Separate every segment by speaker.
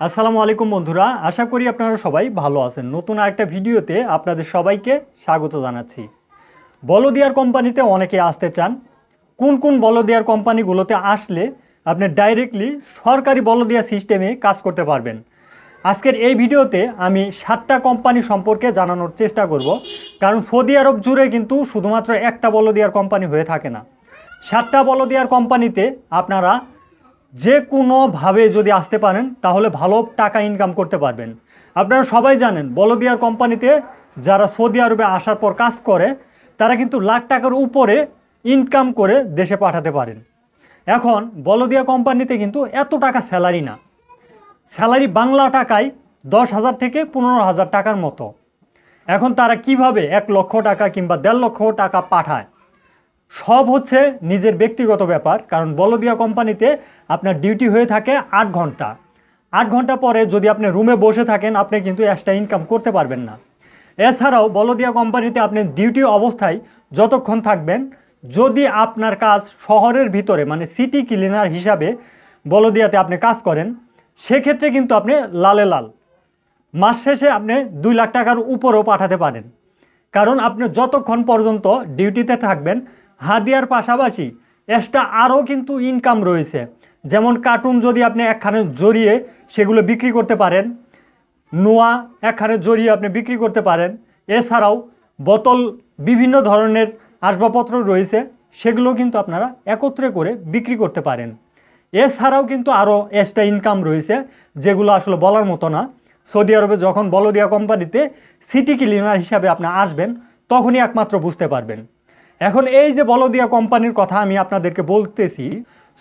Speaker 1: আসসালামু আলাইকুম বন্ধুরা, আশা করি আপনারা সবাই ভালো আছেন। নতুন আরেকটা ভিডিওতে আপনাদের সবাইকে স্বাগত জানাচ্ছি। বলদিয়ার কোম্পানিতে অনেকে আসতে চান। কোন কোন বলদিয়ার কোম্পানিগুলোতে আসলে আপনি ডাইরেক্টলি সরকারি বলদিয়া সিস্টেমে কাজ করতে পারবেন। আজকের এই ভিডিওতে আমি সাতটা কোম্পানি সম্পর্কে জানানোর চেষ্টা করব। কারণ সৌদি আরব জুড়ে কিন্তু শুধুমাত্র একটা বলদিয়ার কোম্পানি হয়ে থাকে না। সাতটা বলদিয়ার কোম্পানিতে আপনারা যে কোনোভাবে যদি আসতে পারেন, তাহলে ভালো টাকা ইনকাম করতে পারবেন। আপনারা সবাই জানেন বলদিয়ার কোম্পানিতে যারা সৌদি আরবে আসার পর কাজ করে, তারা কিন্তু লাখ টাকার উপরে ইনকাম করে দেশে পাঠাতে পারেন। এখন বলদিয়া কোম্পানিতে কিন্তু এত টাকা স্যালারি না। স্যালারি বাংলা টাকায় দশ হাজার থেকে পনেরো হাজার টাকার মতো। এখন তারা কীভাবে এক লক্ষ টাকা কিংবা দেড় লক্ষ টাকা পাঠায়? সব হচ্ছে নিজের ব্যক্তিগত ব্যাপার, কারণ বলদিয়া কোম্পানিতে আপনার ডিউটি হয়ে থাকে আট ঘণ্টা। আট ঘণ্টা পরে যদি আপনি রুমে বসে থাকেন, আপনি কিন্তু এক্সট্রা ইনকাম করতে পারবেন না। এছাড়াও বলদিয়া কোম্পানিতে আপনি ডিউটি অবস্থায় যতক্ষণ থাকবেন, যদি আপনার কাজ শহরের ভিতরে মানে সিটি ক্লিনার হিসাবে বলদিয়াতে আপনি কাজ করেন, সেক্ষেত্রে কিন্তু আপনি লালে লাল। মাস শেষে আপনি দুই লাখ টাকার উপরেও পাঠাতে পারেন। কারণ আপনি যতক্ষণ পর্যন্ত ডিউটিতে থাকবেন হাদিয়ার পাশাপাশি এক্সট্রা আরও কিন্তু ইনকাম রয়েছে। যেমন কার্টুন যদি আপনি একখানে জড়িয়ে সেগুলো বিক্রি করতে পারেন, নোয়া একখানে জড়িয়ে আপনি বিক্রি করতে পারেন, এছাড়াও বোতল বিভিন্ন ধরনের আসবাবপত্র রয়েছে, সেগুলো কিন্তু আপনারা একত্রে করে বিক্রি করতে পারেন। এছাড়াও কিন্তু আরও এক্সট্রা ইনকাম রয়েছে, যেগুলো আসলে বলার মতো না। সৌদি আরবে যখন বলদিয়া কোম্পানিতে সিটি ক্লিনার হিসাবে আপনি আসবেন, তখনই একমাত্র বুঝতে পারবেন। এখন এই যে বলদিয়া কোম্পানির কথা আমি আপনাদেরকে বলতেছি,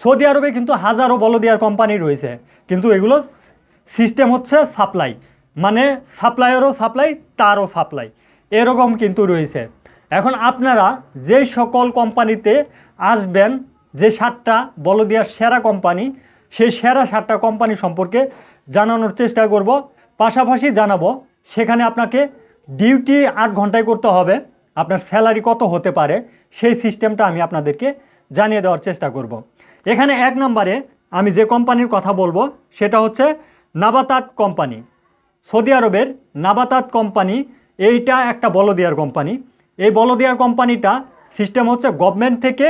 Speaker 1: সৌদি আরবে কিন্তু হাজারো বলদিয়ার কোম্পানি রয়েছে। কিন্তু এগুলো সিস্টেম হচ্ছে সাপ্লাই মানে সাপ্লাইয়েরও সাপ্লাই তারও সাপ্লাই এরকম কিন্তু রয়েছে। এখন আপনারা যে সকল কোম্পানিতে আসবেন, যে সাতটা বলদিয়ার সেরা কোম্পানি, সেই সেরা সাতটা কোম্পানি সম্পর্কে জানানোর চেষ্টা করব। পাশাপাশি জানাব, সেখানে আপনাকে ডিউটি আট ঘন্টায় করতে হবে। আপনার স্যালারি কত হতে পারে, সেই সিস্টেমটা আমি আপনাদেরকে জানিয়ে দেওয়ার চেষ্টা করব। এখানে এক নম্বরে আমি যে কোম্পানির কথা বলব, সেটা হচ্ছে নাবাতাত কোম্পানি সৌদি আরবের নাবাতাত কোম্পানি এইটা একটা বলদিয়ার কোম্পানি এই বলদিয়ার কোম্পানিটা সিস্টেম হচ্ছে গভর্নমেন্ট থেকে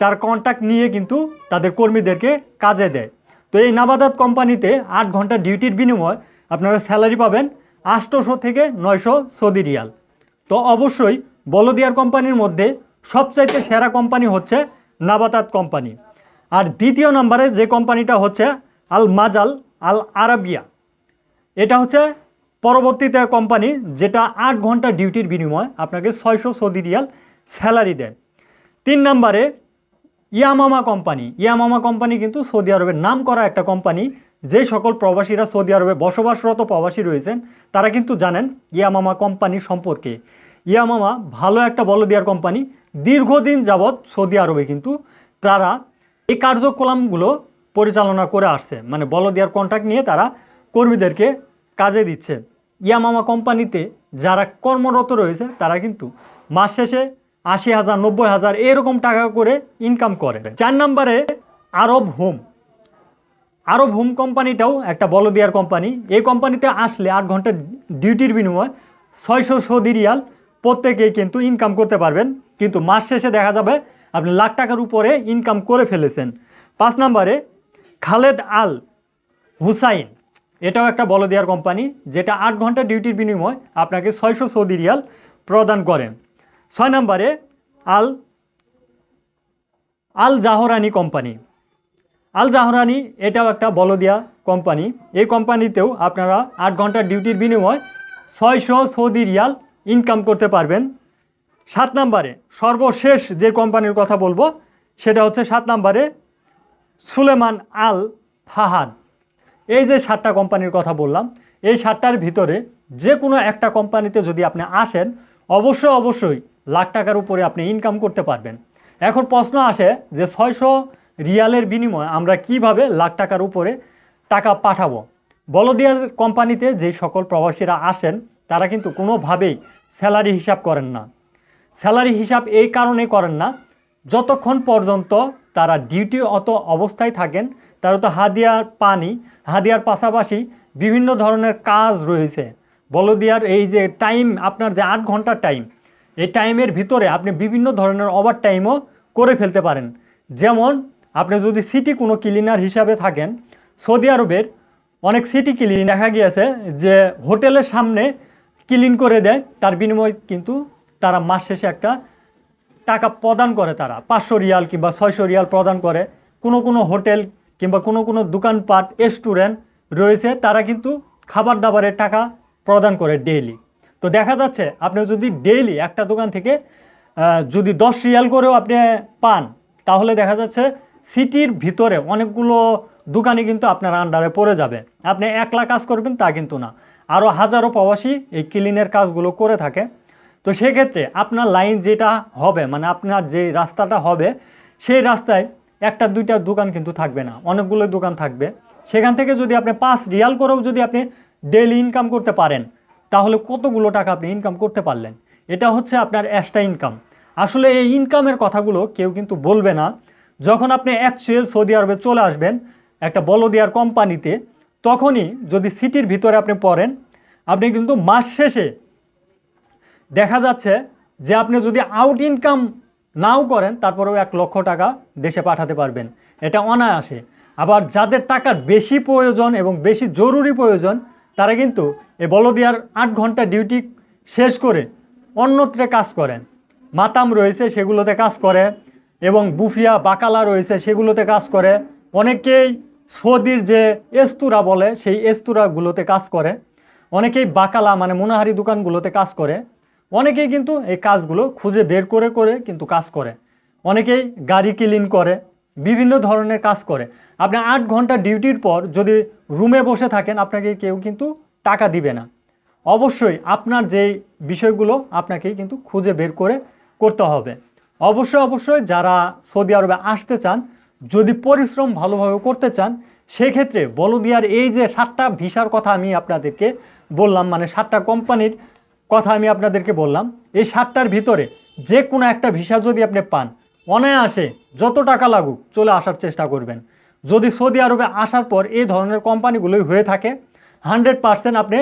Speaker 1: তার কন্ট্যাক্ট নিয়ে কিন্তু তাদের কর্মীদেরকে কাজে দেয়। তো এই নাবাদাত কোম্পানিতে আট ঘণ্টা ডিউটির বিনিময় আপনারা স্যালারি পাবেন আটশোশো থেকে নয়শো সৌদি রিয়াল। তো অবশ্যই বলদিয়ার কোম্পানির মধ্যে সবচাইতে সেরা কোম্পানি হচ্ছে নাবাতাত কোম্পানি। আর দ্বিতীয় নম্বরে যে কোম্পানিটা হচ্ছে আল মাজাল আল আরাবিয়া। এটা হচ্ছে পরবর্তীতে কোম্পানি যেটা আট ঘণ্টা ডিউটির বিনিময় আপনাকে ছয়শো সৌদি রিয়াল স্যালারি দেয়। তিন নম্বরে ইয়ামামা কোম্পানি। ইয়ামামা কোম্পানি কিন্তু সৌদি আরবের নাম করা একটা কোম্পানি। যে সকল প্রবাসীরা সৌদি আরবে বসবাসরত প্রবাসী রয়েছেন, তারা কিন্তু জানেন ইয়ামামা কোম্পানি সম্পর্কে। ইয়ামামা ভালো একটা বলদিয়ার কোম্পানি, দীর্ঘদিন যাবৎ সৌদি আরবে কিন্তু তারা এই কার্যক্রমগুলো পরিচালনা করে আসছে। মানে বল দেওয়ার কন্ট্রাক্ট নিয়ে তারা কর্মীদেরকে কাজে দিচ্ছে। ইয়ামামা কোম্পানিতে যারা কর্মরত রয়েছে, তারা কিন্তু মাস শেষে আশি হাজার, নব্বই হাজার এরকম টাকা করে ইনকাম করে। চার নম্বরে আরব হোম। আরব হোম কোম্পানিটাও একটা বলদিয়ার কোম্পানি। এই কোম্পানিতে আসলে আট ঘণ্টা ডিউটির বিনিময় ছয়শো সৌদি রিয়াল প্রত্যেকেই কিন্তু ইনকাম করতে পারবেন, কিন্তু মাস শেষে দেখা যাবে আপনি লাখ টাকার উপরে ইনকাম করে ফেলেছেন। পাঁচ নম্বরে, খালেদ আল হুসাইন, এটাও একটা বলদিয়ার কোম্পানি যেটা আট ঘণ্টা ডিউটির বিনিময় আপনাকে ছয়শো সৌদি রিয়াল প্রদান করেন ছয় নম্বরে, আল আল জাহরানি কোম্পানি আল জাহরানি, এটাও একটা বলদিয়া কোম্পানি এই কোম্পানিতেও আপনারা আট ঘণ্টা ডিউটির বিনিময় ছয়শো সৌদি রিয়াল ইনকাম করতে পারবেন। সাত নাম্বারে, সর্বশেষ যে কোম্পানির কথা বলব, সেটা হচ্ছে সাত নম্বরে সুলেমান আল ফাহাদ। এই যে সাতটা কোম্পানির কথা বললাম, এই সাতটার ভিতরে যে কোনো একটা কোম্পানিতে যদি আপনি আসেন, অবশ্যই অবশ্যই লাখ টাকার উপরে আপনি ইনকাম করতে পারবেন। এখন প্রশ্ন আসে যে ছয়শো রিয়ালের বিনিময়ে আমরা কীভাবে লাখ টাকার উপরে টাকা পাঠাবো? বলদিয়ার কোম্পানিতে যে সকল প্রবাসীরা আসেন তারা কিন্তু কোনোভাবেই স্যালারি হিসাব করেন না। স্যালারি হিসাব এই কারণে করেন না, যতক্ষণ পর্যন্ত তারা ডিউটি অত অবস্থায় থাকেন, তারা তো হাদিয়ার পানি, হাদিয়ার পাশাপাশি বিভিন্ন ধরনের কাজ রয়েছে। বলদিয়ার এই যে টাইম আপনার যে আট ঘণ্টার টাইম এই টাইমের ভিতরে আপনি বিভিন্ন ধরনের ওভার টাইমও করে ফেলতে পারেন। যেমন, আপনি যদি সিটি কোনো ক্লিনার হিসাবে থাকেন, সৌদি আরবের অনেক সিটি ক্লিন দেখা গিয়েছে যে হোটেলের সামনে ক্লিন করে দেয়। তার বিনিময়ে কিন্তু তারা মাস শেষে একটা টাকা প্রদান করে তারা। পাঁচশো রিয়াল কিংবা ছয়শো রিয়াল প্রদান করে। কোনো কোনো হোটেল কিংবা কোনো কোনো দোকানপাট, রেস্টুরেন্ট রয়েছে, তারা কিন্তু খাবার দাবারের টাকা প্রদান করে ডেইলি। তো দেখা যাচ্ছে আপনি যদি ডেইলি একটা দোকান থেকে যদি দশ রিয়াল করেও আপনি পান, তাহলে দেখা যাচ্ছে সিটির ভিতরে অনেকগুলো দোকানে কিন্তু আপনার আন্ডারে পড়ে যাবে। আপনি একলা কাজ করবেন তা কিন্তু না। আরও হাজারো প্রবাসী এই ক্লিনের কাজগুলো করে থাকে। তো সেক্ষেত্রে আপনার লাইন যেটা হবে মানে আপনার যে রাস্তাটা হবে, সেই রাস্তায় একটা দুইটা দোকান কিন্তু থাকবে না অনেকগুলো দোকান থাকবে। সেখান থেকে যদি আপনি পাঁচ রিয়াল করেও যদি আপনি ডেইলি ইনকাম করতে পারেন, তাহলে কতগুলো টাকা আপনি ইনকাম করতে পারলেন? এটা হচ্ছে আপনার এক্সট্রা ইনকাম আসলে এই ইনকামের কথাগুলো কেউ কিন্তু বলবে না। যখন আপনি অ্যাকচুয়াল সৌদি আরবে চলে আসবেন, একটা বলদিয়ার কোম্পানিতে তখনই যদি সিটির ভিতরে আপনি পড়েন, আপনি কিন্তু মাস শেষে দেখা যাচ্ছে যে আপনি যদি আউট ইনকাম নাও করেন, তারপরেও এক লক্ষ টাকা দেশে পাঠাতে পারবেন। এটা অনায়াসে। আবার যাদের টাকার বেশি প্রয়োজন এবং বেশি জরুরি প্রয়োজন, তারা কিন্তু এই বলদিয়ার আট ঘণ্টা ডিউটি শেষ করে অন্যত্রে কাজ করেন। মাতাম রয়েছে, সেগুলোতে কাজ করে এবং বুফিয়া, বাকালা রয়েছে, সেগুলোতে কাজ করে। অনেকেই সৌদির যে এস্তুরা বলে, সেই এস্তুরাগুলোতে কাজ করে। অনেকেই বাকালা মানে মোনাহারি দোকানগুলোতে কাজ করে। অনেকেই কিন্তু এই কাজগুলো খুঁজে বের করে করে কিন্তু কাজ করে। অনেকেই গাড়ি ক্লিন করে, বিভিন্ন ধরনের কাজ করে। আপনি আট ঘণ্টা ডিউটির পর যদি রুমে বসে থাকেন, আপনাকে কেউ কিন্তু টাকা দিবে না। অবশ্যই আপনার যেই বিষয়গুলো আপনাকেই কিন্তু খুঁজে বের করে করতে হবে। অবশ্যই অবশ্যই যারা সৌদি আরবে আসতে চান যদি পরিশ্রম ভালোভাবে করতে চান, সেক্ষেত্রে বলদিয়ার এই যে সাতটা ভিসার কথা আমি আপনাদেরকে বললাম মানে সাতটা কোম্পানির কথা আমি আপনাদেরকে বললাম, এই সাতটার ভিতরে যে কোনো একটা ভিসা যদি আপনি পান, অনায়াসে যত টাকা লাগুক চলে আসার চেষ্টা করবেন। যদি সৌদি আরবে আসার পর এই ধরনের কোম্পানিগুলোই হয়ে থাকে, হান্ড্রেড পারসেন্ট আপনি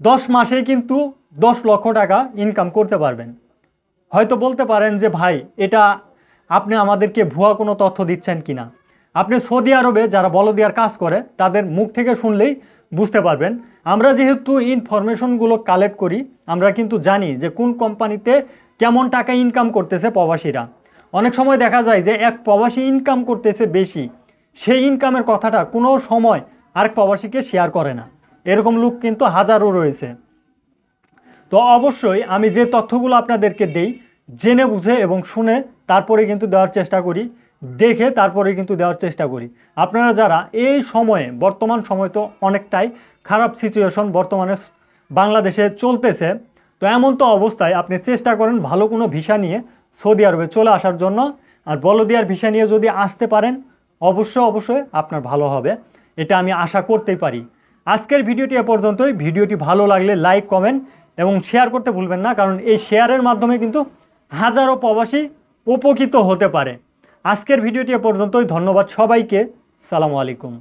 Speaker 1: দশ মাসেই কিন্তু দশ লক্ষ টাকা ইনকাম করতে পারবেন। হয়তো বলতে পারেন যে, ভাই, এটা আপনি আমাদেরকে ভুয়া কোনো তথ্য দিচ্ছেন কিনা? আপনি সৌদি আরবে যারা বলদিয়ার কাজ করে, তাদের মুখ থেকে শুনলেই বুঝতে পারবেন। আমরা যেহেতু ইনফরমেশনগুলো কালেক্ট করি, আমরা কিন্তু জানি যে কোন কোম্পানিতে কেমন টাকা ইনকাম করতেছে প্রবাসীরা। অনেক সময় দেখা যায় যে এক প্রবাসী ইনকাম করতেছে বেশি, সেই ইনকামের কথাটা কোনো সময় আরেক প্রবাসীকে শেয়ার করে না। এরকম লোক কিন্তু হাজারও রয়েছে। তো অবশ্যই আমি যে তথ্যগুলো আপনাদেরকে দেই জেনে বুঝে এবং শুনে তারপরে কিন্তু দেওয়ার চেষ্টা করি, দেখে তারপরে কিন্তু দেওয়ার চেষ্টা করি। আপনারা যারা এই সময়ে, বর্তমান সময় তো অনেকটাই খারাপ সিচুয়েশন বর্তমানে বাংলাদেশে চলতেছে, তো এমন তো অবস্থায় আপনি চেষ্টা করেন ভালো কোনো ভিসা নিয়ে সৌদি আরবে চলে আসার জন্য। আর বলদিয়ার ভিসা নিয়ে যদি আসতে পারেন, অবশ্যই অবশ্যই আপনার ভালো হবে। এটা আমি আশা করতেই পারি। আজকের ভিডিওটি এ পর্যন্তই। ভিডিওটি ভালো লাগলে লাইক, কমেন্ট এবং শেয়ার করতে ভুলবেন না, কারণ এই শেয়ারের মাধ্যমে কিন্তু হাজারো প্রবাসী উপকৃত হতে পারে। আজকের ভিডিওটি পর্যন্তই। ধন্যবাদ সবাইকে। সালামু আলাইকুম।